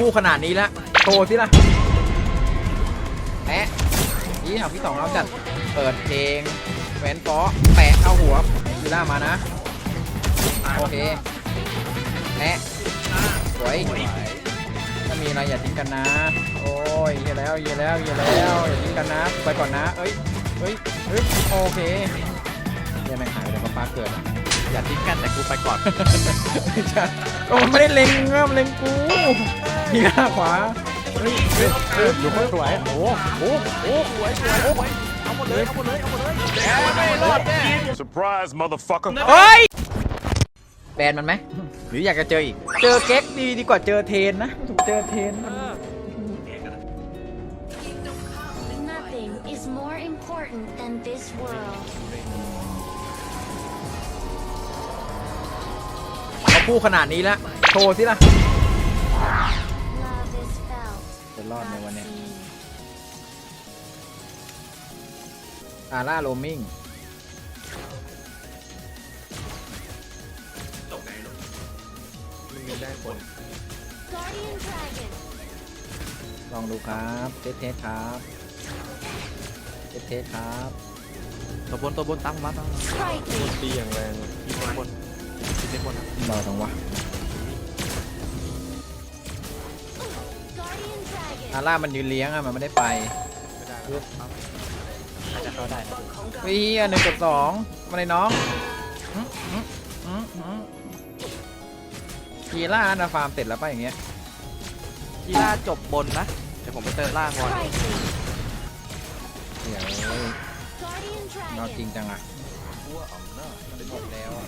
คู่ขนาดนี้แล้วโชว์สิล่ะแปะนี่เอาพี่สองเราจัดเปิดเพลงแหวนป๊อแปะเข้าหัวยูล่ามานะ โอเคแปะสวยถ้ามีอะไรอย่าทิ้งกันนะ โอ้ยเหี้ยแล้วเหี้ยแล้วเหี้ยแล้วอย่าทิ้งกันนะ ไปก่อนนะ เอ้ยเฮ้ยเฮ้ยโอเคเดี๋ยวแม่งหายไปเดี๋ยวป้าเกิดอย่าทิ้งกันแต่กูไปก่อน โอ้ไม่ได้เล็งนะมันเล็งกู พี่หน้าขวาเฮ้ยเฮ้ยเฮ้ยอยู่คนสวยโอ้โหโอ้โหสวยสวยสวยเอาหมดเลยเอาหมดเลยเอาหมดเลยแกไม่รอดแน่ Surprise, motherfucker. เฮ้ยแบนมันไหมหรืออยากจะเจออีก เจอเก๊กดีดีกว่าเจอเทนนะถูกเจอเทนมัน Nothing is more important than this world. เขาคู่ขนาดนี้แล้วโชว์สิล่ะ รอดใน not วันเนี้ย seen. อาร่าโรมิง Guardian Dragon. ลองดูครับเทสเทสครับเทสเทสครับตัวบนตัวบนตั้งมาตั้ง Sprightly. ตีอย่างแรงทีมบนทีมบนเบาจังวะ อาร่ามันยืนเลี้ยงอะมันไม่ได้ไปไม่ได้น่าจะเข้าได้นะเฮ้ยหนึ่งกับสองมาเลยน้องอื้ออื้ออื้ออื้อกีล่านะฟาร์มเสร็จแล้วป่ะอย่างเงี้ยกีฬาจบบนนะ เดี๋ยวผมไปเติมล่างก่อน Sprightly. เดี๋ยว Guardian นอนจริง Dragon. จังอะมันหมดแล้วอะ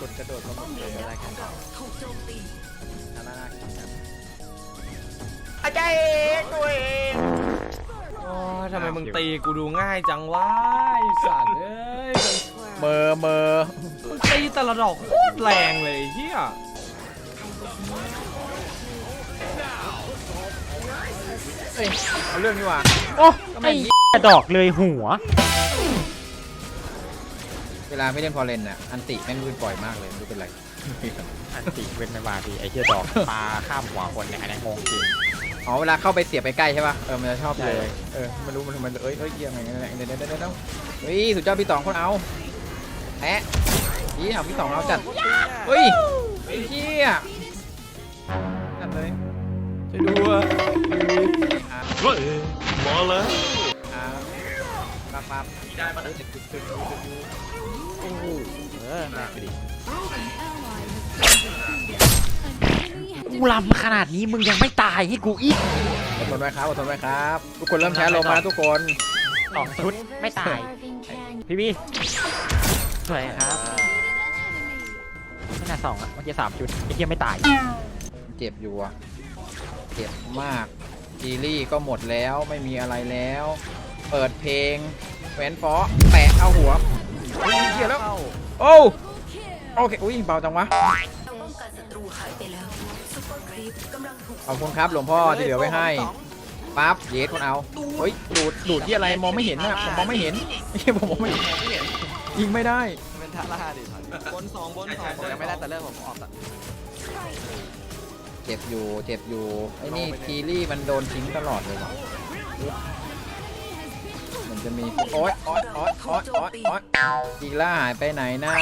กดกระโดดมาหมดเลยอะไรกันต่ออาร่าน่ากินจัง อาจารย์เอกตัวเองโอ้ยทำไมมึงตีกูดูง่ายจังวะไอ้สัตว์เอ้ยเมอเมอมึงตีแต่ละดอกโคตรแรงเลยไอ้เฮียเอ้ยเอาเรื่องนี้ว่ะโอ้ก็ไอ้ไม่เหี้ยดอกเลยหัว เวลาไม่เล่นพอเล่นน่ะ อันติแม่งลื่นปล่อยมากเลยไม่รู้เป็นไร อันติเว้นไม่มาดีไอ้เหี้ยดอกปลาข้ามหัวคนเนี่ยอันนี้งงจริง อ๋อเวลาเข้าไปเสียบไปใกล้ใช่ป่ะเออมันจะชอบเลย เออไม่รู้มันมันเอ้ยเอ้ยยังไงเดี๋ยวเดี๋ยวเดี๋ยวเดี๋ยวเฮ้ยสุดยอดพี่ต๋องคนเอาแอะยี่เอาพี่ต๋องเราจัดเฮ้ยไอ้เหี้ยจัดเลยช่วยด้วยอ่าเฮ้ยมาแล้วอ่าปั๊บปั๊บได้มาแล้วโอ้โหเออแม่ไปดิ กูลำขนาดนี้มึงยังไม่ตายให้กูอีกอดทนไว้ครับอดทนไว้ครับ ทุกคนเริ่มแชร์ลงมาแล้วทุกคนสองชุด Rivers ไม่ตาย carving canyon. พี่พี่สวยครับไม่น่าสองอะเมื่อกี้สามชุดไอ้เหี้ยไม่ตาย เจ็บอยู่อะเจ็บมากซีรีส์ก็หมดแล้วไม่มีอะไรแล้ว เปิดเพลงแหวนฟอแปะเอาหัวเฮ้ยเหี้ยแล้วเข้าโอ้โอเคอุ้ยเบาจังวะ ขอบคุณครับหลวงพ่อที่เหลือไว้ให้ปั๊บเยสคนเอาเฮ้ยดูดดูดที่อะไรมองไม่เห็นนะผมมองไม่เห็นไม่ใช่ผมมองไม่เห็นยิงไม่ได้เป็นท่าล่าดิบนสองบนสองผมยังไม่ได้แต่เริ่มผมออกแต่เจ็บอยู่เจ็บอยู่ไอ้นี่ทีรี่มันโดนทิ้งตลอดเลยว่ะมันจะมีโอ๊ยโอ๊ยโอ๊ยโอ๊ยโอ๊ยโอ๊ยอีล่าหายไปไหนนะ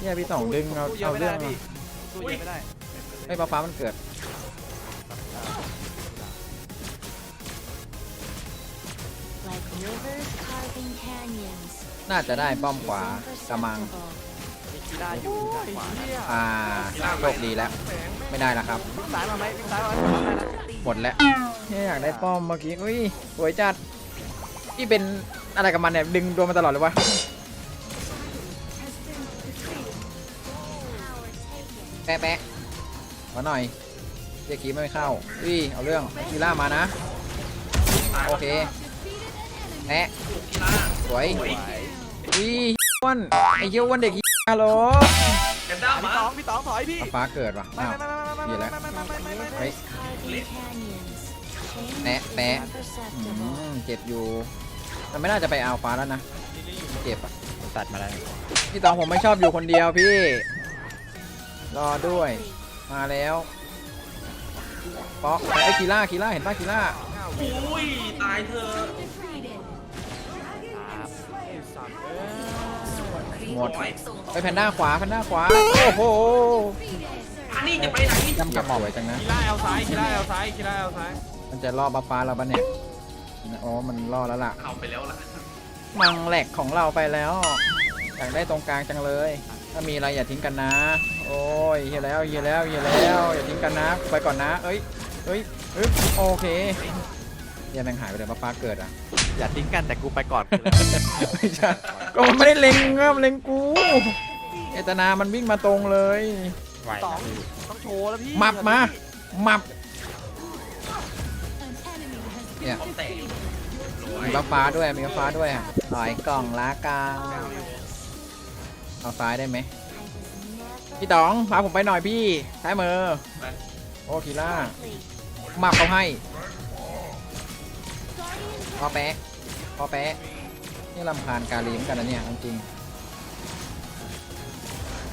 เนี่ยพี่สองดึงเอาสู้เยเอาอะไม่เรื่ได้องพี่ สู้เยอะไม่ได้ไอ้ฟ้าฟ้ามันเกิด Like rivers carving canyons. น่าจะได้ป้อมขวากระมัง Imperceptible. มีกีฬาอยู่ทางขวานะอ่าโชคดีแล้ว ไม่ได้แล้วครับวิ่งซ้ายมาไหมวิ่งซ้ายมาไหมได้แล้วหมดแล้วเนี่ยอยากได้ป้อมเมื่อกี้อุ้ยสวยจัดนี่เป็นอะไรกับมันเนี่ยดึงโดนมาตลอดเลยวะ แปะแปะขอหน่อยเรียกคีไม่เข้าอุ้ยเอาเรื่องกีล่ามานะ โอเคแปะสวยอุ้ยอ้วนไอ้เหี้ยอ้วนเด็กฮัลโหลพี่ตองพี่ตองถอยพี่ฟ้าเกิดว่ะอ้าวเหี้ยแล้วไม่ไม่ไม่ไม่ไม่เฮ้ย Carving canyons. Change Bẻ, is bẻ. อืมเจ็บอยู่มันไม่น่าจะไปเอาฟ้าแล้วนะเจ็บอะตัดมาแล้วพี่ตองผมไม่ชอบอยู่คนเดียวพี่ รอด้วย มาแล้วเปาะไอ้ยคีล่าคีล่าเห็นป่ะคีล่าอุ้ยตายเธอหมดไปแพนด้าขวาแพนด้าขวา โอ้โหอันนี้จะไปไหนยำกับสวยจังนะคีล่าเอลซ้ายคีล่าเอลซ้ายคีล่าเอลซ้ายมันจะล่อบัฟฟ้าเราปะเนี่ยอ๋อมันล่อแล้วล่ะเอาไปแล้วล่ะมังแหลกของเราไปแล้วอยากได้ตรงกลางจังเลย ถ้ามีอะไรอย่าทิ้งกันนะ โอ้ยเฮียแล้วเฮียแล้วเฮียแล้วอย่าทิ้งกันนะไปก่อนนะ เอ้ยเอ้ยอึ๊บโอเคเฮียแม่งหายไปเลยบัฟฟ้าเกิดอะอย่าทิ้งกันแต่กูไปก่อนไม่ใช่ก็มันไม่ได้เล็งอะมันเล็งกูเอตนามันวิ่งมาตรงเลยไหวสอนะงพี่ต้องโชว์แล้วพี่มับมามับเนี่ยมีบัฟฟ้าด้วยมีบัฟฟ้าด้วยอะหน่อยกล่องล้ากลาง เอาซ้ายได้ไหมพี่ต๋องพาผมไปหน่อยพี่ซ้ายมือโอ้คีล่ามับเขาให้พอแปะพอแปะนี่ลำคาญกาลีเหมอนกันนะเนี่ยเอาจริง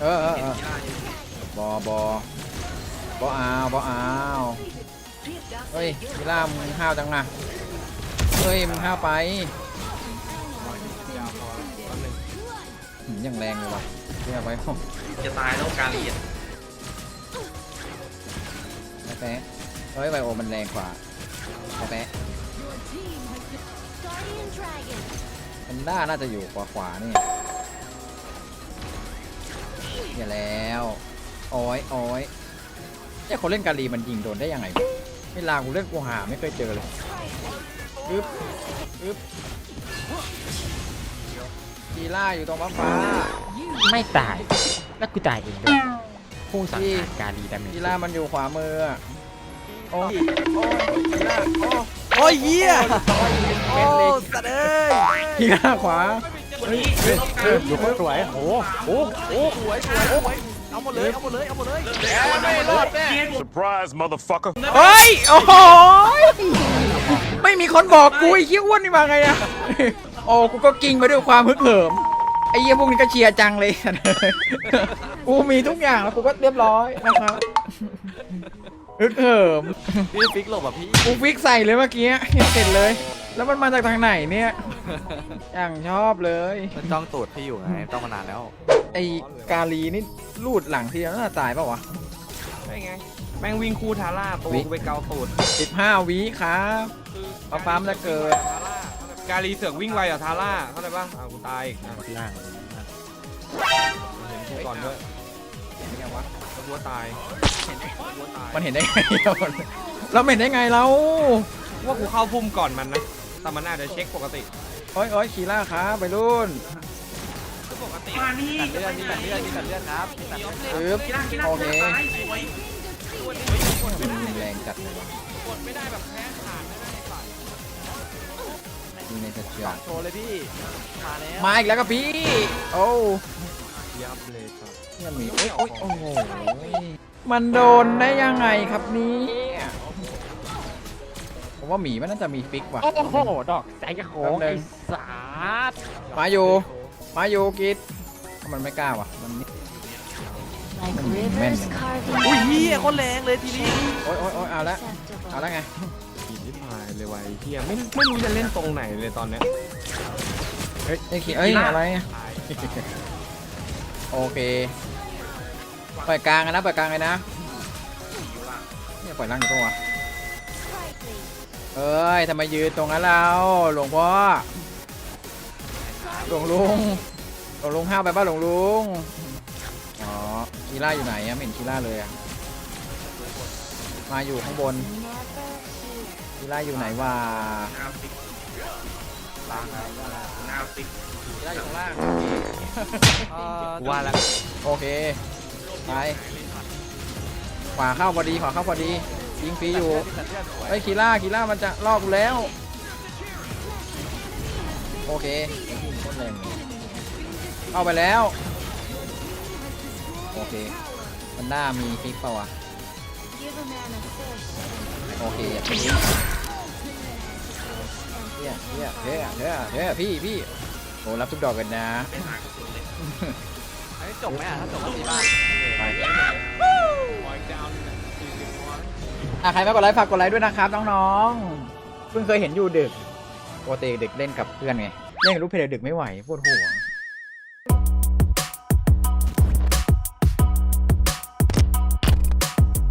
เออเออเออบอบอบอเอาบอเอาเฮ้ยคีล่ามึงห้าวจังนะเฮ้ยมึงห้าวไป หืมยังแรงเลยว่ะเรียกไว้จะตายแล้วการเรียนแปะแปะเฮ้ยไบโอมันแรงกว่าแปะแปะ Guardian Dragon. มันด้าน่าจะอยู่ขวาขวานี่อย่าแล้วโอ้ยโอ้ยเนี่ยคนเล่นกาลีมันยิงโดนได้ยังไงวะเวลากูเล่นกูหาไม่เคยเจอเลยอึ๊บอึ๊บ กีล่าอยู่ตรงฟ้าฟ้าไม่ตาย แล้วกูตายเองด้วยผู้สังหารการีดาเมจกีล่ามันอยู่ขวามืออะโอ้ยโอ้ยกีล่าโอ้โอ้ยเหี้ยโอ้โอ้ยสัตว์เอ้ยกีล่าขวาเฮ้ยเฮ้ยเฮ้ยดูคนสวยโอ้โหโอ้สวยสวยสวยเอาหมดเลยเอาหมดเลยเอาหมดเลยไม่รอดแน่ Surprise, motherfucker. เฮ้ยโอ้โหยไม่มีคนบอกกูไอ้เหี้ยอ้วนนี่มาไงอะ โอ้กูก็กิ้งไปด้วยความฮึกเหิมไอ้เหี้ยพวกนี้ก็เชียร์จังเลย กูมีทุกอย่างแล้วกูก็เรียบร้อยนะครับฮึกเหิมพี่ฟิกหลบอะพี่กูฟิกใส่เลยเมื่อกี้เสร็จเลย แล้วมันมาจากทางไหนเนี่ยอย่างชอบเลยมันจ้องตูดพี่อยู่ไงจ้องมานานแล้ว ไอ้กาลีนี่ลูดหลังทีเดียวน่าจะตายเปล่าวะไม่ไงแม่งวิ่งคู่ทาร่าตัววิกูไปเกาตูด15วิครับเอาฟ้ามจะเกิด การีเสือกวิ่งไวอะทาร่าเข้าใจป่ะอ้าวกูตายอีกอะล่างเห็นกูก่อนด้วยเห็นไงวะแล้วกูก็ตายเห็นกูก็ตายมันเห็นได้ไงเราเห็นได้ไงเราว่ากูเข้าพุ่มก่อนมันนะแต่มันอาจจะเช็คปกติโอ้ยโอ้ยคีล่าครับไปรุ่นปกติมานี่ตัดเลือดนี่ตัดเลือดนี่ตัดเลือดครับนี่ตัดเลือดปึ๊บโอเคแรงจัดเลยวะกดไม่ได้แบบแพ้ มีในสเชียโชว์เลยพี่มาแล้วมาอีกแล้วกับพี่ โอ้ยับเลยครับเนี่ยมีโอ้ยโอ้ยโอ้โหมันโดนได้ยังไงครับเนี่ยผมว่าหมีมันน่าจะมีฟิกว่ะ โอ้โห ดอกใจกระโขงแป๊บนึไอ้งสาดมาอยู่ มาอยู่กิดมันไม่กล้าว่ะ มันนี่ Like Mm, rivers man. carving อุ้ยเฮียโคนแรงเลยทีนี้ โอ้ยโอ้ยโอ้ยเอาละ เอา acceptable. ละไง ขี่ที่พายเลยว่ะไอ้เฮียไม่ไม่รู้จะเล่นตรงไหนเลยตอนเนี้ยเฮ้ยไอ้ขี้เอ้ยอะไรอะโอเคปล่อยกลางอะนะปล่อยกลางเลยนะเนี่ยปล่อยล่างอยู่ตัววะ Sprightly. เอ้ยทำไมยืนตรงนั้นเราหลวงพ่อหลวงลุงหลวงลุงห้าวไปป่ะหลวงลุงอ๋อคีล่าอยู่ไหนอะไม่เห็นคีล่าเลยอะมาอยู่ข้างบน Never hear. คีล่าอยู่ไหนวะคีล่าอยู่ข้างล่างว่าแล้วโอเคไปขวาเข้าพอดีขวาเข้าพอดียิงฟรีอยู่ไอ้ยคีล่าคีล่ามันจะลอกกูแล้ว โอเคโคตรแรงเลยเข้าไปแล้ว โอเคมันด้ามีฟิกเปล่าวะ โอเคอย่างนี้เฮียเฮียเฮียเฮียเฮียพี่พี่โอ้รับทุกดอกกันนะไอ้จบไหมอะถ้าจบก็ตีบ้านไปอะใครไมากดไลค์ฝากกดไลค์ด้วยนะครับน้องๆเพิ่งเคยเห็นอยู่ดึกปกติดึกเล่นกับเพื่อนไงเล่นกับลูกเพลดึกไม่ไหวปวดหัว